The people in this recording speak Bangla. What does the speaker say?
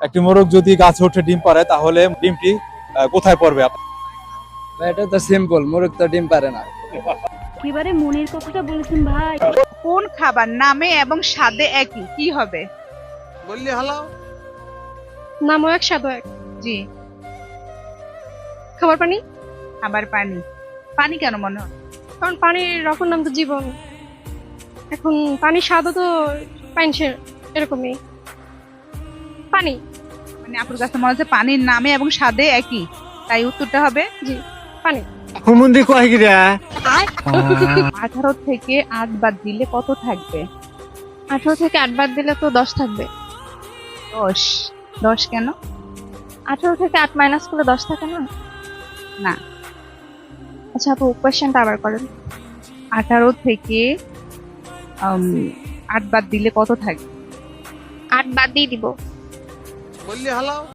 একটি মোরগ যদি গাছে উঠে ডিম পারে তাহলে ডিমটি কোথায় পড়বে? এটা তো সিম্পল মোরগ তো ডিম পারে না। এবারে মনের কথাটা বলেছেন ভাই। কোন খাবার নামে এবং স্বাদে একই কি হবে? বললি হালাও নামও এক স্বাদও এক। জি। খাবার পানি? খাবার পানি। পানি কেন মনে হয়? কারণ পানির অপর নাম তো জীবন। এখন পানির স্বাদও তো পাইনছে এরকমই। পানি? মানে আপনার কাছে মনে হচ্ছে পানির নামে এবং স্বাদে একই। তাই উত্তরটা হবে? জি পানি। হুমুন্দি কয় গিরা আঠারো থেকে আট বাদ দিলে কত থাকবে? আঠারো থেকে আট বাদ দিলে তো দশ থাকবে। দশ। দশ কেন? আঠারো থেকে আট মাইনাস করলে দশ থাকে না? না। আচ্ছা আপু কোয়েশ্চেনটা আবার করেন। আঠারো থেকে উম, আট বাদ দিলে কত থাকবে? আট বাদ দিয়ে দিব। বললি হালাও।